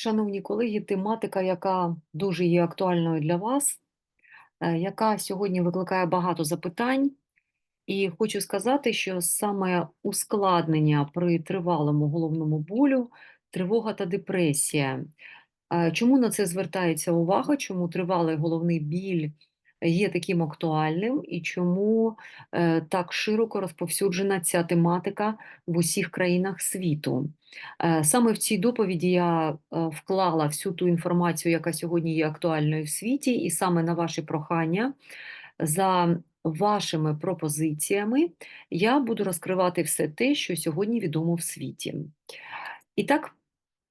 Шановні колеги, тематика, яка дуже є актуальною для вас, е, яка сьогодні викликає багато запитань, і хочу сказати, що саме ускладнення при тривалому головному болю, тривога та депресія. Е, Чому на це звертається увага? Чому тривалий головний біль є таким актуальним, і чому е, так широко розповсюджена ця тематика в усіх країнах світу? Е, Саме в цій доповіді я е, вклала всю ту інформацію, яка сьогодні є актуальною в світі, і саме на ваші прохання за вашими пропозиціями я буду розкривати все те, що сьогодні відомо в світі. І так,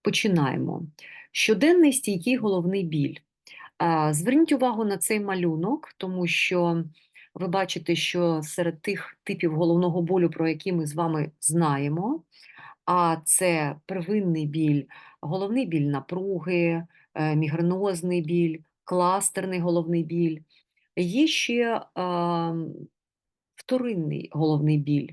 починаємо. Щоденний стійкий головний біль. Зверніть увагу на цей малюнок, тому що ви бачите, що серед тих типів головного болю, про які ми з вами знаємо, а це первинний біль, головний біль напруги, е, мігренозний біль, кластерний головний біль. Є ще вторинний головний біль,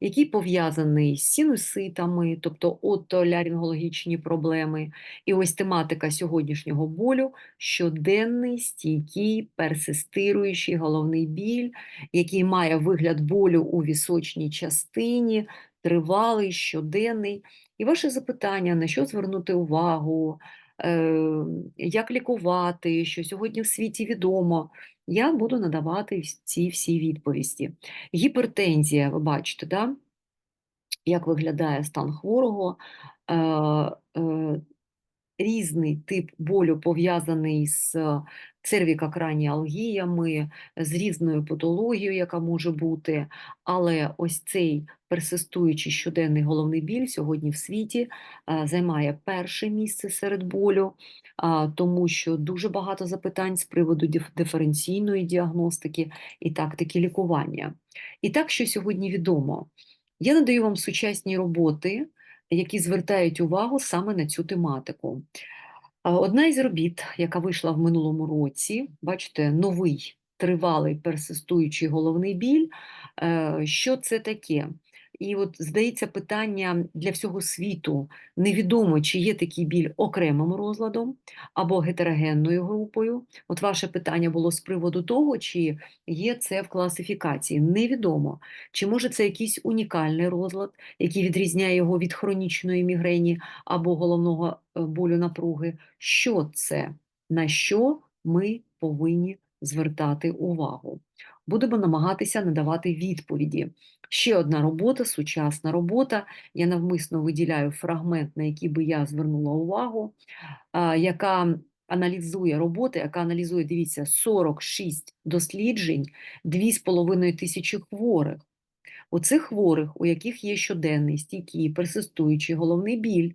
який пов'язаний з синуситами, тобто отоларингологічні проблеми. І ось тематика сьогоднішнього болю щоденний, стійкий, персистируючий головний біль, який має вигляд болю у вісочній частині, тривалий, щоденний. І ваше запитання, на що звернути увагу, е, як лікувати, що сьогодні в світі відомо, я буду надавати ці всі відповісті. Гіпертензія, ви бачите, да? як виглядає стан хворого. Е, е, Різний тип болю пов'язаний з цервікокраніалгіями, з різною патологією, яка може бути, але ось цей персистуючий щоденний головний біль сьогодні в світі е, займає перше місце серед болю, тому що дуже багато запитань з приводу диференційної діагностики і тактики лікування. І так, що сьогодні відомо, я надаю вам сучасні роботи, які звертають увагу саме на цю тематику. Одна із робіт, яка вийшла в минулому році, бачите, новий тривалий персистуючий головний біль. Е, Що це таке? І от здається, питання для всього світу невідомо, чи є такий біль окремим розладом або гетерогенною групою. От ваше питання було з приводу того, чи є це в класифікації. Невідомо, чи може це якийсь унікальний розлад, який відрізняє його від хронічної мігрені або головного е, болю напруги. Що це? На що ми повинні звертати увагу? Будемо намагатися надавати відповіді. Ще одна робота, сучасна робота. Я навмисно виділяю фрагмент, на який би я звернула увагу, яка аналізує роботи, яка аналізує, дивіться, 46 досліджень, 2,5 тисячі хворих. У цих хворих, у яких є щоденний, стійкий, персистуючий головний біль,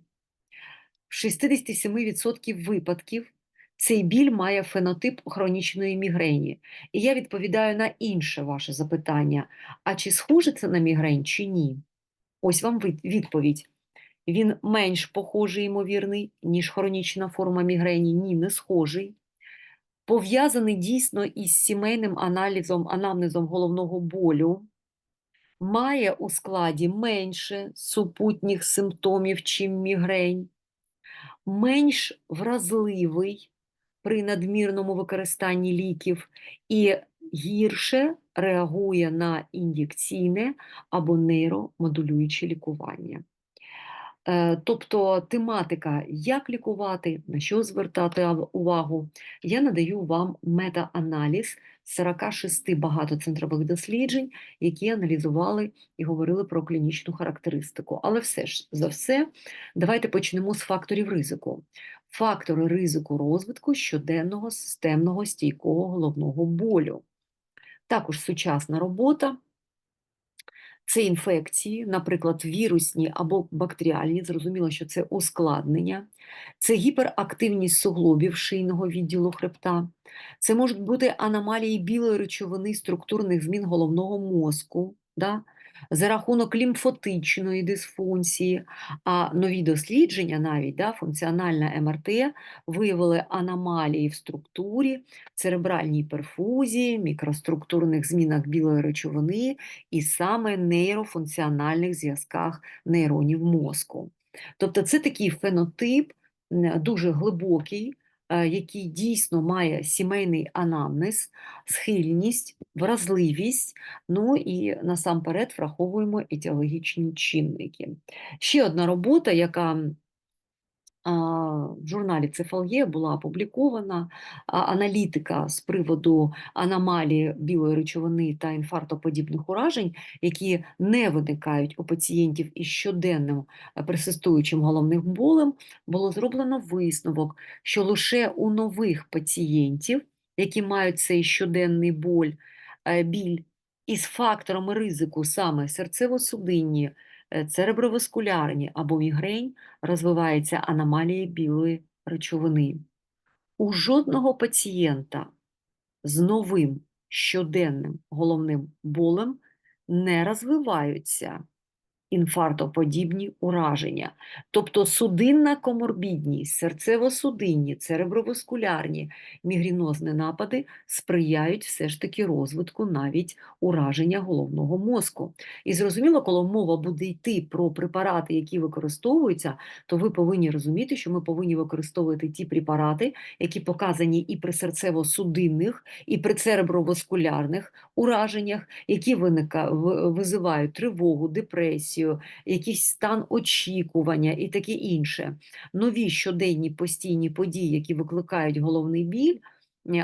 в 67% випадків цей біль має фенотип хронічної мігрені. І я відповідаю на інше ваше запитання: а чи схоже це на мігрень, чи ні? Ось вам відповідь. Він менш похожий, ймовірний, ніж хронічна форма мігрені. Ні, не схожий. Пов'язаний дійсно із сімейним аналізом, анамнезом головного болю має у складі менше супутніх симптомів, чим мігрень, менш вразливий при надмірному використанні ліків і гірше реагує на ін'єкційне або нейромодулююче лікування. Е, Тобто тематика, як лікувати, на що звертати увагу, я надаю вам мета-аналіз 46 багатоцентрових досліджень, які аналізували і говорили про клінічну характеристику. Але все ж за все, давайте почнемо з факторів ризику. Фактори ризику розвитку щоденного системного стійкого головного болю. Також сучасна робота. Це інфекції, наприклад, вірусні або бактеріальні, зрозуміло, що це ускладнення, це гіперактивність суглобів шийного відділу хребта, це можуть бути аномалії білої речовини структурних змін головного мозку, да? За рахунок лімфотичної дисфункції, а нові дослідження, навіть да, функціональна МРТ, виявили аномалії в структурі, церебральній перфузії, мікроструктурних змінах білої речовини і саме нейрофункціональних зв'язках нейронів мозку. Тобто це такий фенотип дуже глибокий, який дійсно має сімейний анамнез, схильність, вразливість, ну і насамперед враховуємо етіологічні чинники. Ще одна робота, яка в журналі Цефал'є була опублікована аналітика з приводу аномалії білої речовини та інфарктоподібних уражень, які не виникають у пацієнтів із щоденним е, персистуючим головним болем, було зроблено висновок, що лише у нових пацієнтів, які мають цей щоденний боль, біль із факторами ризику саме серцево-судинні, цереброваскулярні або мігрень, розвивається аномалія білої речовини. У жодного пацієнта з новим щоденним головним болем не розвиваються інфарктоподібні ураження. Тобто судинна коморбідність, серцево-судинні, цереброваскулярні, мігрінозні напади сприяють все ж таки розвитку навіть ураження головного мозку. І зрозуміло, коли мова буде йти про препарати, які використовуються, то ви повинні розуміти, що ми повинні використовувати ті препарати, які показані і при серцево-судинних, і при цереброваскулярних ураженнях, які визивають тривогу, депресію, якийсь стан очікування і таке інше. Нові щоденні постійні події, які викликають головний біль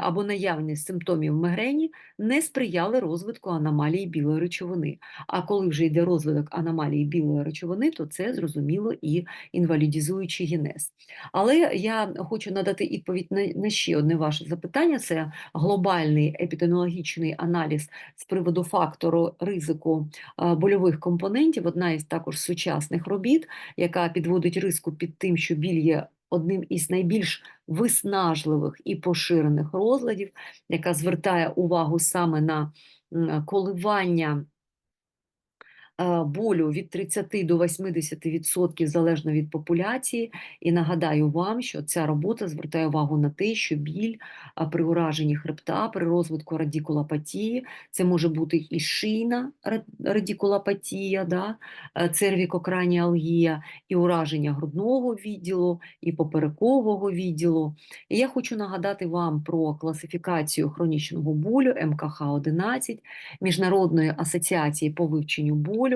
або наявність симптомів мигрені, не сприяли розвитку аномалії білої речовини. А коли вже йде розвиток аномалії білої речовини, то це зрозуміло і інвалідізуючий генез. Але я хочу надати відповідь на, на ще одне ваше запитання: це глобальний епідеміологічний аналіз з приводу фактору ризику е, больових компонентів. Одна із також сучасних робіт, яка підводить риску під тим, що біль є одним із найбільш виснажливих і поширених розладів, яка звертає увагу саме на коливання болю від 30 до 80% залежно від популяції. І нагадаю вам, що ця робота звертає увагу на те, що біль при ураженні хребта, при розвитку радікулопатії, це може бути і шийна ра- радікулопатія, да, е, цервікокраніалгія, і ураження грудного відділу, і поперекового відділу. І я хочу нагадати вам про класифікацію хронічного болю МКХ-11 Міжнародної асоціації по вивченню болю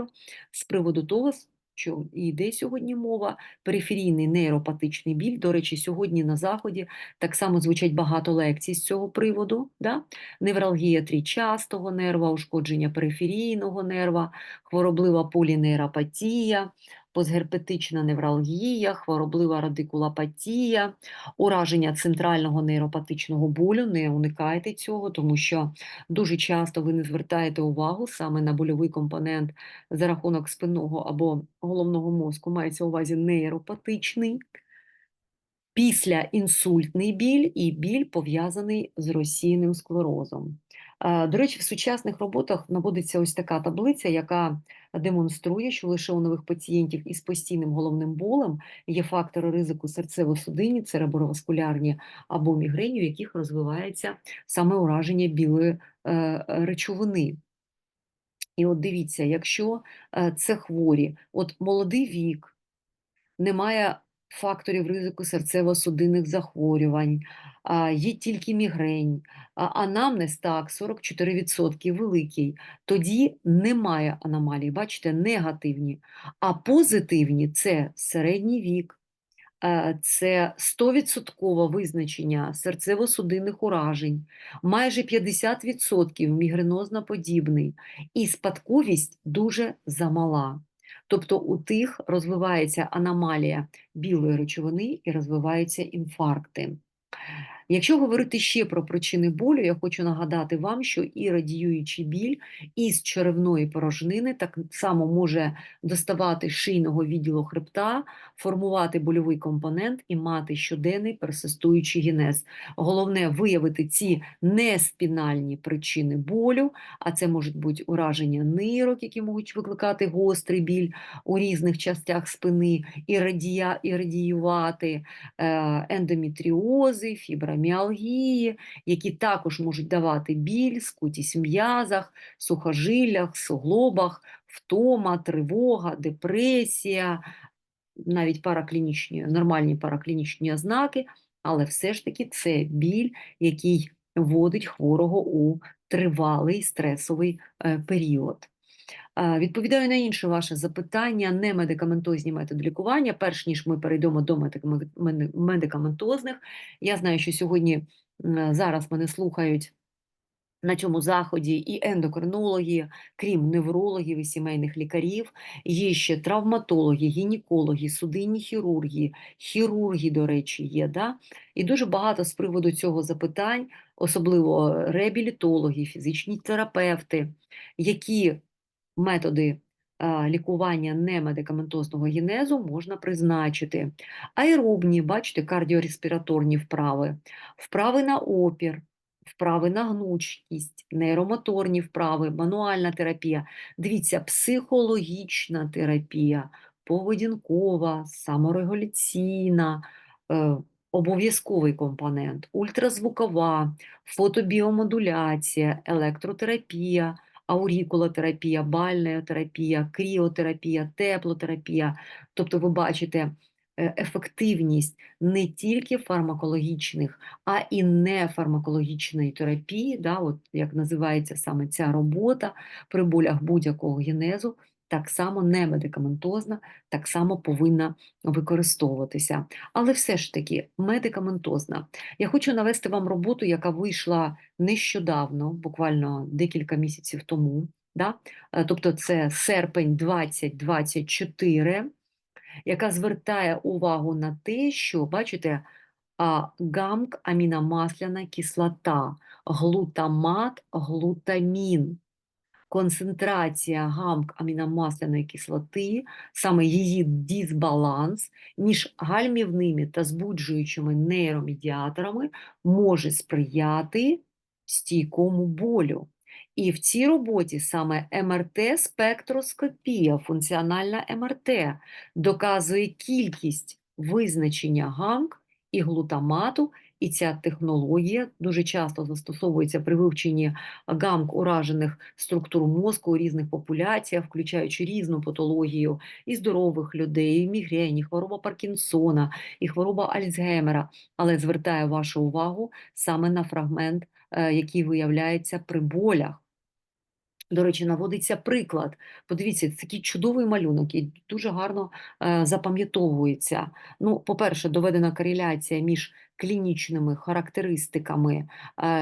з приводу того, що йде сьогодні мова, периферійний нейропатичний біль. До речі, сьогодні на Заході так само звучать багато лекцій з цього приводу. Да? Невралгія трічастого нерва, ушкодження периферійного нерва, хвороблива полінейропатія, постгерпетична невралгія, хвороблива радикулопатія, ураження центрального нейропатичного болю. Не уникайте цього, тому що дуже часто ви не звертаєте увагу саме на больовий компонент за рахунок спинного або головного мозку, мається увазі нейропатичний, післяінсультний біль і біль пов'язаний з розсійним склерозом. Е, До речі, в сучасних роботах наводиться ось така таблиця, яка демонструє, що лише у нових пацієнтів із постійним головним болем є фактори ризику серцево-судинні, цереброваскулярні або мігрені, у яких розвивається саме ураження білої е, речовини. І от дивіться, якщо е, це хворі, от молодий вік, немає факторів ризику серцево-судинних захворювань, є тільки мігрень, анамнез так, 44% великий, тоді немає аномалій, бачите, негативні. А позитивні це середній вік, це 100% визначення серцево-судинних уражень, майже 50% мігренозно-подібний, і спадковість дуже замала. Тобто у тих розвивається аномалія білої речовини і розвиваються інфаркти. Якщо говорити ще про причини болю, я хочу нагадати вам, що і радіюючий біль із черевної порожнини так само може доставати шийного відділу хребта, формувати больовий компонент і мати щоденний персистуючий генез. Головне виявити ці неспінальні причини болю, а це можуть бути ураження нирок, які можуть викликати гострий біль у різних частях спини, і, радіювати е, ендометріози, фіброміалгії, які також можуть давати біль, скутість в м'язах, сухожиллях, суглобах, втома, тривога, депресія, навіть параклінічні, нормальні параклінічні ознаки, але все ж таки це біль, який вводить хворого у тривалий стресовий е, період. Е, Відповідаю на інше ваше запитання, не медикаментозні методи лікування. Перш ніж ми перейдемо до медикаментозних, я знаю, що сьогодні зараз мене слухають на цьому заході і ендокринологи, крім неврологів і сімейних лікарів, є ще травматологи, гінекологи, судинні хірурги, хірурги, до речі, є. Да? І дуже багато з приводу цього запитань, особливо реабілітологи, фізичні терапевти, які методи лікування немедикаментозного генезу можна призначити. Аеробні, бачите, кардіореспіраторні вправи, вправи на опір, вправи на гнучкість, нейромоторні вправи, мануальна терапія. Дивіться, психологічна терапія, поведінкова, саморегуляційна, е, обов'язковий компонент, ультразвукова, фотобіомодуляція, електротерапія, аурікулотерапія, бальнеотерапія, кріотерапія, теплотерапія. Тобто ви бачите е, ефективність не тільки фармакологічних, а і нефармакологічної терапії, да, от як називається саме ця робота при болях будь-якого генезу, так само немедикаментозна, так само повинна використовуватися. Але все ж таки медикаментозна. Я хочу навести вам роботу, яка вийшла нещодавно, буквально декілька місяців тому. Да? Е, Тобто це серпень 2024, яка звертає увагу на те, що, бачите, гамк аміномасляна кислота, глутамат, глутамін. Концентрація гамк аміномасляної кислоти, саме її дисбаланс між гальмівними та збуджуючими нейромедіаторами може сприяти стійкому болю. І в цій роботі саме МРТ-спектроскопія, функціональна МРТ, доказує кількість визначення гамк і глутамату, і ця технологія дуже часто застосовується при вивченні гамк уражених структур мозку у різних популяціях, включаючи різну патологію і здорових людей, і мігрень, і хвороба Паркінсона, і хвороба Альцгеймера, але звертаю вашу увагу саме на фрагмент, е, який виявляється при болях. До речі, наводиться приклад. Подивіться, це такий чудовий малюнок і дуже гарно е, запам'ятовується. Ну, по-перше, доведена кореляція між клінічними характеристиками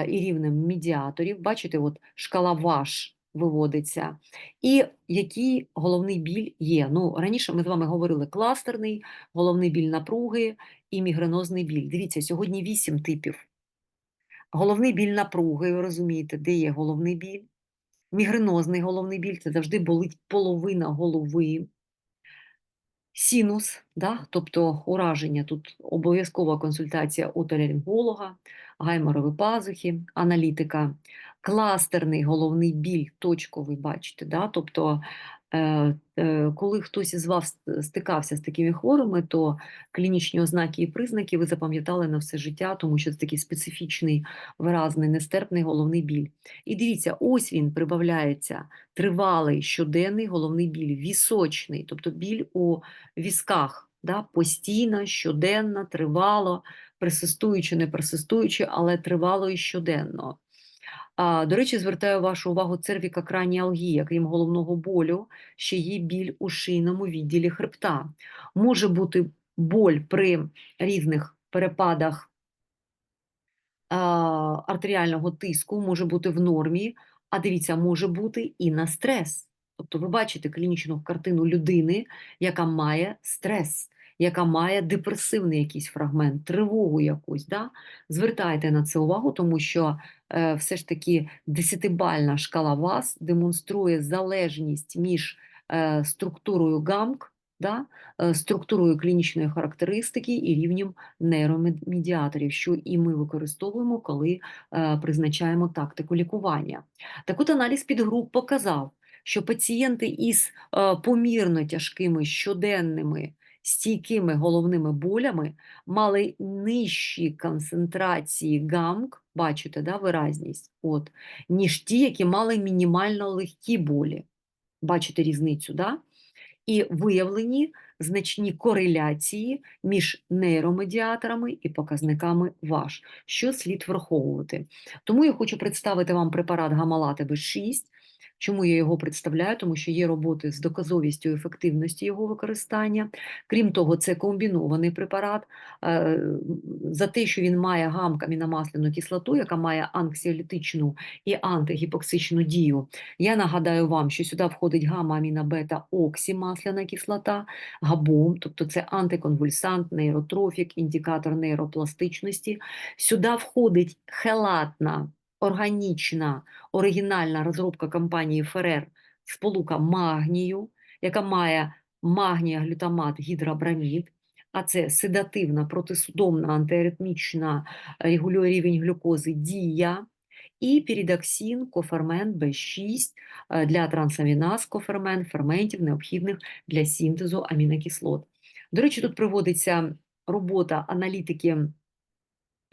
і рівнем медіаторів. Бачите, от шкала ВАШ виводиться. І який головний біль є. Ну, раніше ми з вами говорили кластерний, головний біль напруги і мігренозний біль. Дивіться, сьогодні вісім типів. Головний біль напруги, ви розумієте, де є головний біль? Мігренозний головний біль це завжди болить половина голови. Синус, да? тобто ураження, тут обов'язкова консультація отоларинголога, гайморові пазухи, аналітика, кластерний головний біль, точковий, бачите, да? тобто коли хтось із вас стикався з такими хворими, то клінічні ознаки і признаки ви запам'ятали на все життя, тому що це такий специфічний, виразний, нестерпний головний біль. І дивіться, ось він прибавляється тривалий щоденний головний біль, вісочний, тобто біль у візках, да, постійно, щоденно, тривало, персистуючи, не персистуючи, але тривало і щоденно. До речі, звертаю вашу увагу цервікокраніалгія, крім головного болю, ще є біль у шийному відділі хребта. Може бути боль при різних перепадах артеріального тиску, може бути в нормі, а дивіться, може бути і на стрес. Тобто ви бачите клінічну картину людини, яка має стрес, яка має депресивний якийсь фрагмент, тривогу якусь. Да? Звертайте на це увагу, тому що е, все ж таки десятибальна шкала ВАС демонструє залежність між е, структурою ГАМК, да? е, структурою клінічної характеристики і рівнем нейромедіаторів, що і ми використовуємо, коли е, призначаємо тактику лікування. Так от аналіз підгруп показав, що пацієнти із е, помірно тяжкими щоденними стійкими головними болями мали нижчі концентрації гамк, бачите, да, виразність, от, ніж ті, які мали мінімально легкі болі. Бачите різницю, да? і виявлені значні кореляції між нейромедіаторами і показниками ВАЖ, що слід враховувати. Тому я хочу представити вам препарат Гамалати Б6. Чому я його представляю? Тому що є роботи з доказовістю ефективності його використання. Крім того, це комбінований препарат е, за те, що він має гам-каміномасляну кислоту, яка має анксіолітичну і антигіпоксичну дію. Я нагадаю вам, що сюди входить гамма-аміна-бета оксімасляна кислота, габом, тобто це антиконвульсант, нейротрофік, індикатор нейропластичності. Сюди входить хелатна органічна оригінальна розробка компанії Ферер сполука магнію, яка має магнія, глютамат, гідробрамід, а це седативна, протисудомна, антиаритмічна, регулює рівень глюкози дія, і пірідоксин, кофермент Б6 е, для трансаміназ, кофермент, ферментів, необхідних для синтезу амінокислот. До речі, тут проводиться робота аналітики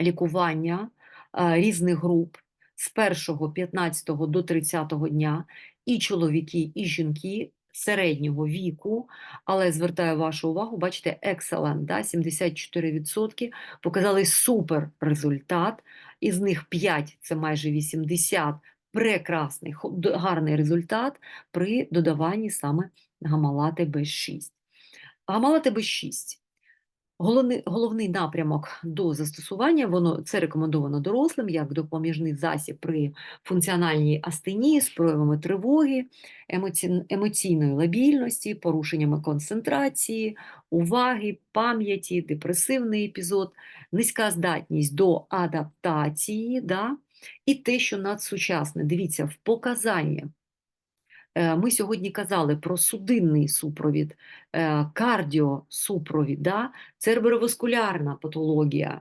лікування е, різних груп з 1, 15 до 30 дня і чоловіки, і жінки середнього віку, але звертаю вашу увагу, бачите, excellent, да, 74% показали супер результат, із них 5 це майже 80, прекрасний, гарний результат при додаванні саме гамалати Б6. Гамалати Б6 Головний головний напрямок до застосування воно це рекомендовано дорослим як допоміжний засіб при функціональній астенії з проявами тривоги, емоці... емоційної лабільності, порушеннями концентрації, уваги, пам'яті, депресивний епізод, низька здатність до адаптації, да? і те, що надсучасне. Дивіться, в показанні Е, ми сьогодні казали про судинний супровід, е, кардіосупровід, да? цереброваскулярна патологія.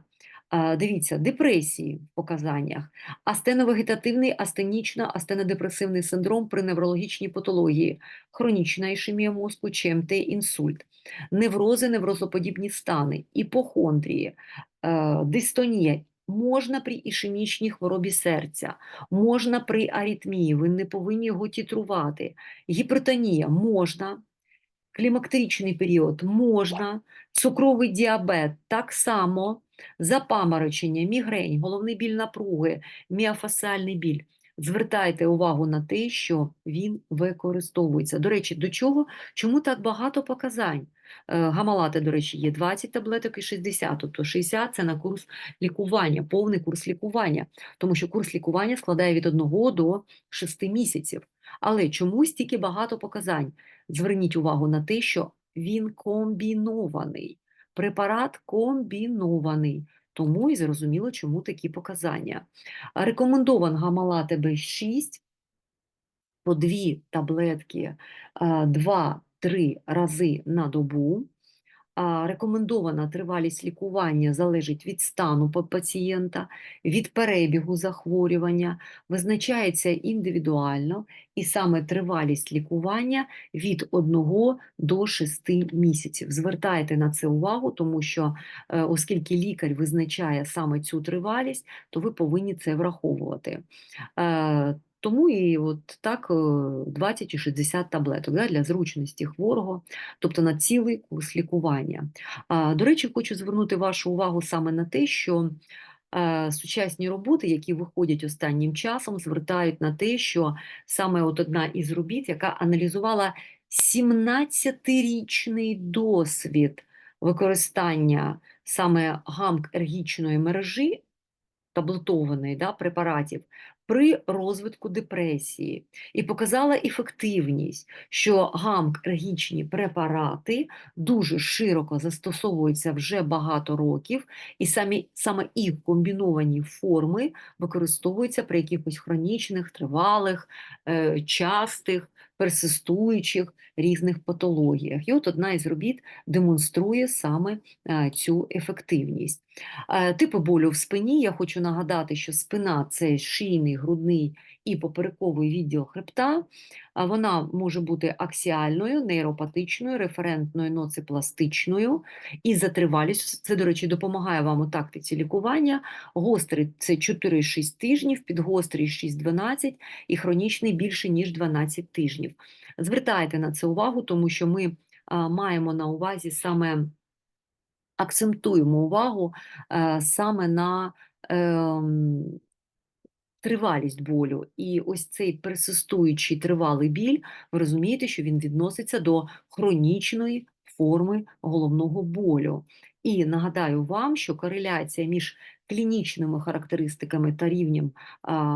Е, дивіться, депресії в показаннях, астеновегетативний, астенічно астенодепресивний синдром при неврологічній патології, хронічна ішемія мозку, ЧМТ, інсульт, неврози, неврозоподібні стани, іпохондрії, дистонія Можна при ішемічній хворобі серця, можна при аритмії, ви не повинні його тітрувати. Гіпертонія можна, клімактеричний період можна, цукровий діабет так само, запаморочення, мігрень, головний біль напруги, міофасіальний біль. Звертайте увагу на те, що він використовується. До речі, до чого? Чому так багато показань? Е, гамалати, до речі, є 20 таблеток і 60, тобто 60 це на курс лікування, повний курс лікування, тому що курс лікування складає від 1 до 6 місяців. Але чомусь тільки багато показань. Зверніть увагу на те, що він комбінований. Препарат комбінований. Тому і зрозуміло, чому такі показання. Рекомендован гамала ТБ6 по дві таблетки 2-3 рази на добу. Рекомендована тривалість лікування залежить від стану пацієнта, від перебігу захворювання, визначається індивідуально, і саме тривалість лікування від 1 до 6 місяців. Звертайте на це увагу, тому що, е, оскільки лікар визначає саме цю тривалість, то ви повинні це враховувати. Тому і от так 20 е, чи 60 таблеток да, для зручності хворого, тобто на цілий курс лікування. А, До речі, хочу звернути вашу увагу саме на те, що е, Сучасні роботи, які виходять останнім часом, звертають на те, що саме от одна із робіт, яка аналізувала 17-річний досвід використання саме гамк-ергічної мережі таблетованої да, препаратів при розвитку депресії і показала ефективність, що гамк-ергічні препарати дуже широко застосовуються вже багато років, і самі, саме їх комбіновані форми використовуються при якихось хронічних, тривалих, е, частих, персистуючих різних патологіях. І от одна із робіт демонструє саме е, цю ефективність. Типи болю в спині. Я хочу нагадати, що спина це шийний, грудний і поперековий відділ хребта. Вона може бути аксіальною, нейропатичною, референтною, ноципластичною і за тривалістю. Це, до речі, допомагає вам у тактиці лікування. Гострий це 4-6 тижнів, підгострий 6-12 і хронічний більше, ніж 12 тижнів. Звертайте на це увагу, тому що ми маємо на увазі саме акцентуємо увагу е, саме на ем, тривалість болю. І ось цей персистуючий тривалий біль, ви розумієте, що він відноситься до хронічної форми головного болю. І нагадаю вам, що кореляція між клінічними характеристиками та рівнем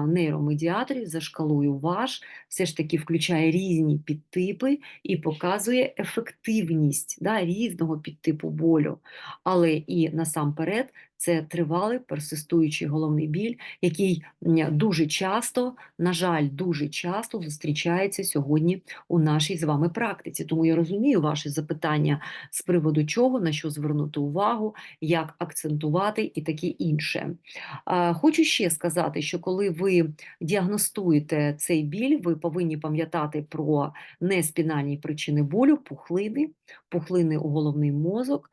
нейромедіаторів за шкалою ВАШ все ж таки включає різні підтипи і показує ефективність да, різного підтипу болю. Але і насамперед це тривалий персистуючий головний біль, який дуже часто, на жаль, дуже часто зустрічається сьогодні у нашій з вами практиці. Тому я розумію ваші запитання з приводу чого, на що звернути увагу, як акцентувати і таке інше. Хочу ще сказати, що коли ви діагностуєте цей біль, ви повинні пам'ятати про неспінальні причини болю, пухлини, пухлини у головний мозок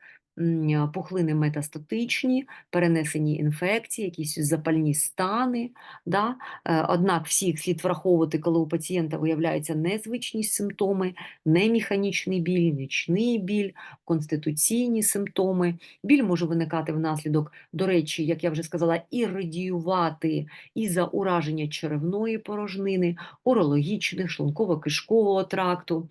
пухлини метастатичні, перенесені інфекції, якісь запальні стани. Да? Е, однак всіх слід враховувати, коли у пацієнта виявляються незвичні симптоми, немеханічний біль, нічний біль, конституційні симптоми. Біль може виникати внаслідок, до речі, як я вже сказала, і радіювати із за ураження черевної порожнини, урологічних, шлунково-кишкового тракту,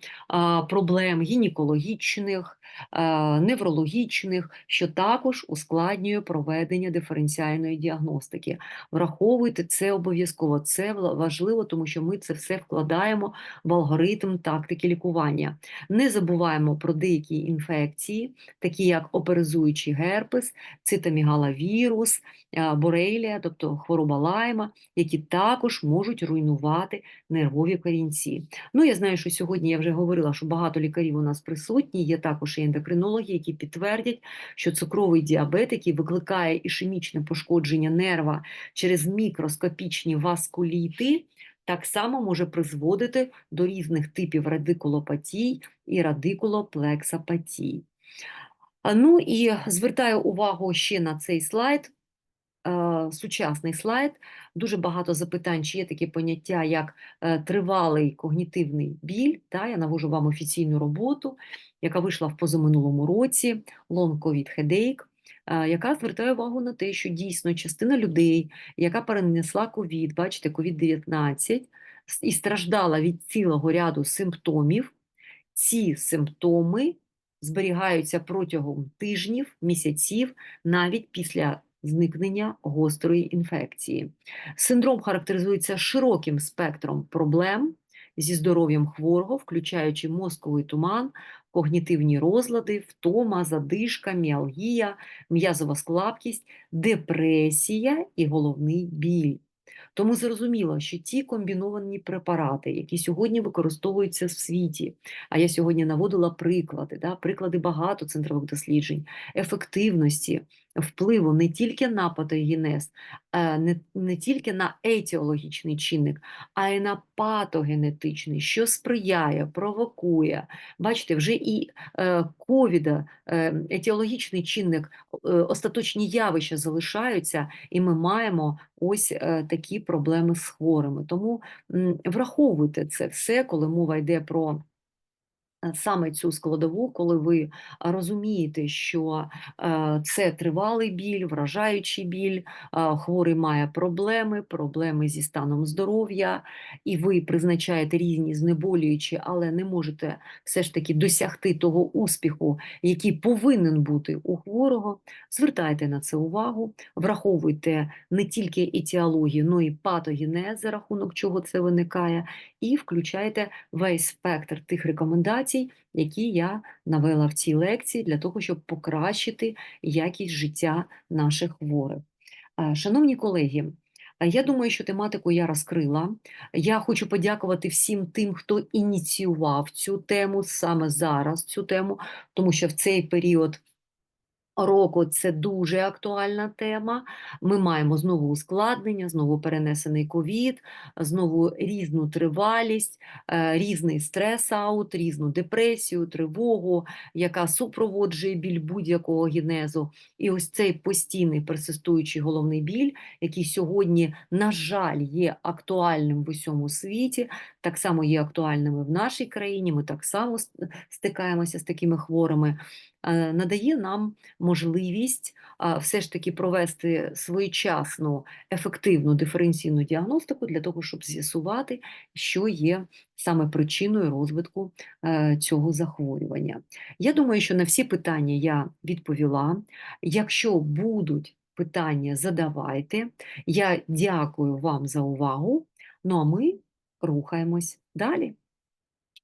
проблем гінекологічних. Е, неврологічних, що також ускладнює проведення диференціальної діагностики. Враховуйте це обов'язково. Це важливо, тому що ми це все вкладаємо в алгоритм тактики лікування. Не забуваємо про деякі інфекції, такі як оперизуючий герпес, цитомігалавірус, е, борелія, тобто хвороба лайма, які також можуть руйнувати нервові корінці. Ну, я знаю, що сьогодні я вже говорила, що багато лікарів у нас присутні, є також і ендокринологи, які підтвердять, що цукровий діабет, який викликає ішемічне пошкодження нерва через мікроскопічні васкуліти, так само може призводити до різних типів радикулопатій і радикулоплексопатій. Ну і звертаю увагу ще на цей слайд. Сучасний слайд. Дуже багато запитань, чи є такі поняття, як е, тривалий когнітивний біль. Та, Я навожу вам офіційну роботу, яка вийшла в позаминулому році, Long COVID Headache, е, яка звертає увагу на те, що дійсно частина людей, яка перенесла ковід, бачите, ковід 19 і страждала від цілого ряду симптомів, ці симптоми зберігаються протягом тижнів, місяців, навіть після зникнення гострої інфекції. Синдром характеризується широким спектром проблем зі здоров'ям хворого, включаючи мозковий туман, когнітивні розлади, втома, задишка, міалгія, м'язова слабкість, депресія і головний біль. Тому зрозуміло, що ті комбіновані препарати, які сьогодні використовуються в світі, а я сьогодні наводила приклади, да, приклади багато центрових досліджень, ефективності, впливу не тільки на патогенез, е, не, не тільки на етіологічний чинник, а й на патогенетичний, що сприяє, провокує. Бачите, вже і е, ковіда, е, етіологічний чинник, остаточні явища залишаються, і ми маємо ось такі проблеми з хворими. Тому враховуйте це все, коли мова йде про. Е, саме цю складову, коли ви розумієте, що е, це тривалий біль, вражаючий біль, хворий має проблеми, проблеми зі станом здоров'я, і ви призначаєте різні знеболюючі, але не можете все ж таки досягти того успіху, який повинен бути у хворого, звертайте на це увагу, враховуйте не тільки етіологію, але й патогенез, за рахунок чого це виникає, і включайте весь спектр тих рекомендацій, які я навела в цій лекції, для того, щоб покращити якість життя наших хворих. Шановні колеги, я думаю, що тематику я розкрила. Я хочу подякувати всім тим, хто ініціював цю тему саме зараз, цю тему, тому що в цей період року це дуже актуальна тема. Ми маємо знову ускладнення, знову перенесений ковід, знову різну тривалість, е, різний стрес-аут, різну депресію, тривогу, яка супроводжує біль будь-якого генезу. І ось цей постійний персистуючий головний біль, який сьогодні, на жаль, є актуальним в усьому світі, так само є актуальними в нашій країні. Ми так само стикаємося з такими хворими. Е, Надає нам можливість все ж таки провести своєчасну ефективну диференційну діагностику для того, щоб з'ясувати, що є саме причиною розвитку е, цього захворювання. Я думаю, що на всі питання я відповіла. Якщо будуть питання, задавайте. Я дякую вам за увагу. Ну а ми рухаємось далі.